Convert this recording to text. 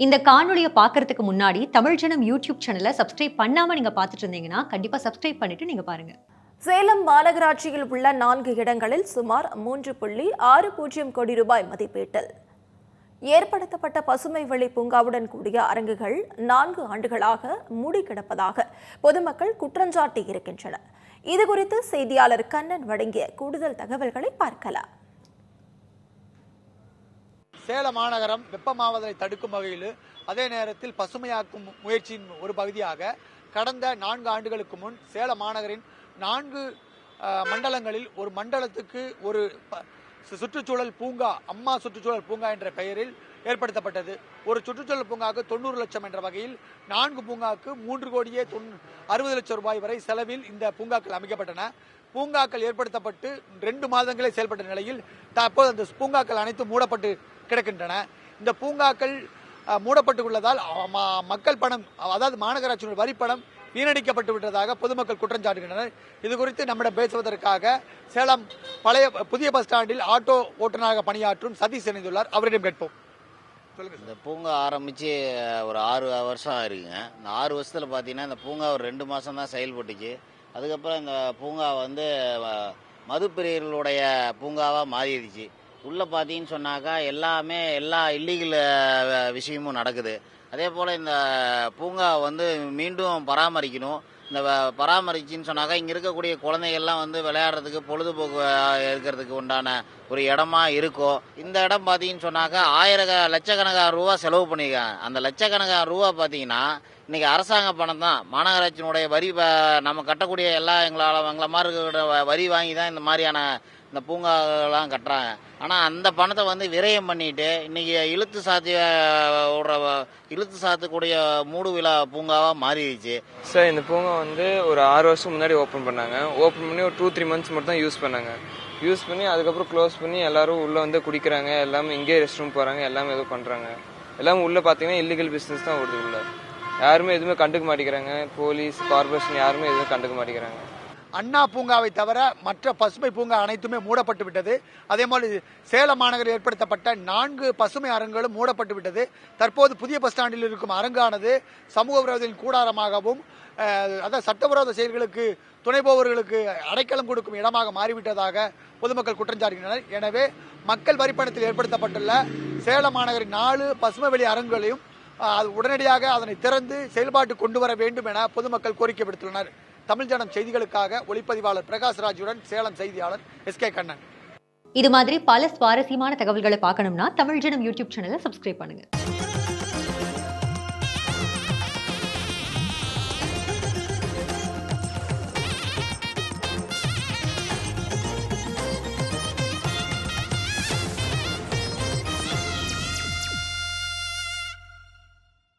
இந்த காணொலியை பார்க்கறதுக்கு முன்னாடி தமிழ் ஜனம் யூடியூப் சேனலை சப்ஸ்கிரைப் பண்ணாமல் நீங்கள் பார்த்துட்டு இருந்தீங்கன்னா கண்டிப்பாக சப்ஸ்கிரைப் பண்ணிட்டு நீங்கள் பாருங்கள் சேலம் மாநகராட்சியில் உள்ள நான்கு இடங்களில் சுமார் மூன்று புள்ளி ஆறு பூஜ்ஜியம் கோடி ரூபாய் மதிப்பீட்டில். ஏற்படுத்தப்பட்ட பசுமை வழி பூங்காவுடன் கூடிய அரங்குகள் நான்கு ஆண்டுகளாக மூடி கிடப்பதாக பொதுமக்கள் குற்றஞ்சாட்டி இருக்கின்றனர். இதுகுறித்து செய்தியாளர் கண்ணன் வழங்கிய கூடுதல் தகவல்களை பார்க்கலாம். சேலம் மாநகரம் வெப்பமாவதை தடுக்கும் வகையில் அதே நேரத்தில் பசுமையாக்கும் முயற்சியின் ஒரு பகுதியாக கடந்த நான்கு ஆண்டுகளுக்கு முன் சேலம் மாநகரின் நான்கு மண்டலங்களில் ஒரு மண்டலத்துக்கு ஒரு ப- சுற்றுச்சூழல் பூங்கா அம்மா சுற்றுச்சூழல் பூங்கா என்ற பெயரில் ஏற்படுத்தப்பட்டது. ஒரு சுற்றுச்சூழல் பூங்காவுக்கு தொண்ணூறு லட்சம் என்ற வகையில் நான்கு பூங்காவுக்கு மூன்று கோடியே தொன் அறுபது லட்சம் ரூபாய் வரை செலவில் இந்த பூங்காக்கள் அமைக்கப்பட்டன. பூங்காக்கள் ஏற்படுத்தப்பட்டு ரெண்டு மாதங்களே செயல்பட்ட நிலையில் தற்போது அந்த பூங்காக்கள் அனைத்தும் மூடப்பட்டு கிடக்கின்றன. இந்த பூங்காக்கள் மூடப்பட்டுள்ளதால் மூடப்பட்டு உள்ளதால் மக்கள் பணம் அதாவது மாநகராட்சியினுடைய வரிப்பணம் வீணடிக்கப்பட்டு விட்டதாக பொதுமக்கள் குற்றம் சாட்டுகின்றனர். இது குறித்து நம்மிடம் பேசுவதற்காக சேலம் பழைய புதிய பஸ் ஸ்டாண்டில் ஆட்டோ ஓட்டுநராக பணியாற்றும் சதீஷ் இணைந்துள்ளார். அவரிடம் கேட்போம். இந்த பூங்கா ஆரம்பித்து ஒரு ஆறு வருஷம் இருக்குங்க இந்த ஆறு வருஷத்தில் பார்த்தீங்கன்னா இந்த பூங்கா ஒரு ரெண்டு மாதம் தான் செயல்பட்டுச்சு அதுக்கப்புறம் இந்த பூங்கா வந்து அஹ், மதுப்பிரியர்களுடைய பூங்காவாக மாறிடுச்சு. உள்ளே பார்த்தீங்கன்னு சொன்னாக்கா எல்லாமே எல்லா இல்லீகல் விஷயமும் நடக்குது. அதே போல் இந்த பூங்கா வந்து மீண்டும் பராமரிக்கணும். இந்த வ- சொன்னாக்கா இங்கே இருக்கக்கூடிய குழந்தைகள்லாம் வந்து விளையாடுறதுக்கு பொழுதுபோக்கு இருக்கிறதுக்கு உண்டான ஒரு இடமா இருக்கும். இந்த இடம் பார்த்தீங்கன்னு சொன்னாக்கா ஆயிரக்க லட்சக்கணக்கான ரூபா செலவு பண்ணியிருக்காங்க அந்த லட்சக்கணக்கான ரூபா பார்த்தீங்கன்னா இன்னைக்கு அரசாங்க பணம் தான். மாநகராட்சியினுடைய வரி நம்ம கட்டக்கூடிய எல்லா எங்களால் எங்களை மாதிரி இருக்கிற வ- வரி வாங்கி தான் இந்த மாதிரியான இந்த பூங்காலாம் கட்டுறாங்க. ஆனால் அந்த பணத்தை வந்து விரயம் பண்ணிட்டு இன்னைக்கு இழுத்து சாத்தி விடுற இழுத்து சாத்தக்கூடிய மூடு விழா பூங்காவாக மாறிடுச்சு. சார் இந்த பூங்கா வந்து ஒரு ஆறு வருஷம் முன்னாடி ஓப்பன் பண்ணாங்க. ஓப்பன் பண்ணி ஒரு டூ த்ரீ மந்த்ஸ் மட்டும் தான் யூஸ் பண்ணாங்க. யூஸ் பண்ணி அதுக்கப்புறம் க்ளோஸ் பண்ணி எல்லாரும் உள்ளே வந்து குடிக்கிறாங்க. எல்லாமே இங்கேயே ரெஸ்ட் ரூம் போகிறாங்க எல்லாமே ஏதோ பண்ணுறாங்க எல்லாமே உள்ளே பார்த்தீங்கன்னா இல்லீகல் பிஸ்னஸ் தான் ஓடுது உள்ள. யாருமே எதுவுமே கண்டுக்க மாட்டேங்கிறாங்க. போலீஸ் கார்பரேஷன் யாருமே எதுவும் கண்டுக்க மாட்டேங்கிறாங்க. அண்ணா பூங்காவை தவிர மற்ற பசுமை பூங்கா அனைத்துமே மூடப்பட்டு விட்டது. அதே மாதிரி சேலம் மாநகரில் ஏற்படுத்தப்பட்ட நான்கு பசுமை அரங்குகளும் மூடப்பட்டு விட்டது. தற்போது புதிய பஸ் ஸ்டாண்டில் இருக்கும் அரங்கானது சமூக விரோதிகளின் கூடாரமாகவும் அதாவது சட்டவிரோத செயல்களுக்கு துணைபோவர்களுக்கு அடைக்கலம் கொடுக்கும் இடமாக மாறிவிட்டதாக பொதுமக்கள் குற்றம் சாட்டுகின்றனர். எனவே மக்கள் வரிப்பணத்தில் ஏற்படுத்தப்பட்டுள்ள சேலம் மாநகரின் நாலு பசுமை வெளி அரங்குகளையும் அது உடனடியாக அதனை திறந்து செயல்பாட்டு கொண்டு வர வேண்டும் என பொதுமக்கள் கோரிக்கை விடுத்துள்ளனர் தமிழ் ஜனம் செய்திகளுக்காக ஒளிப்பதிவாளர் பிரகாஷ் ராஜுடன் சேலம் செய்தியாளர் எஸ் கே கண்ணன். இது மாதிரி பல சுவாரஸ்யமான தகவல்களை பார்க்கணும்னா தமிழ் ஜனம் யூடியூப் சேனலை சப்ஸ்கிரைப் பண்ணுங்க.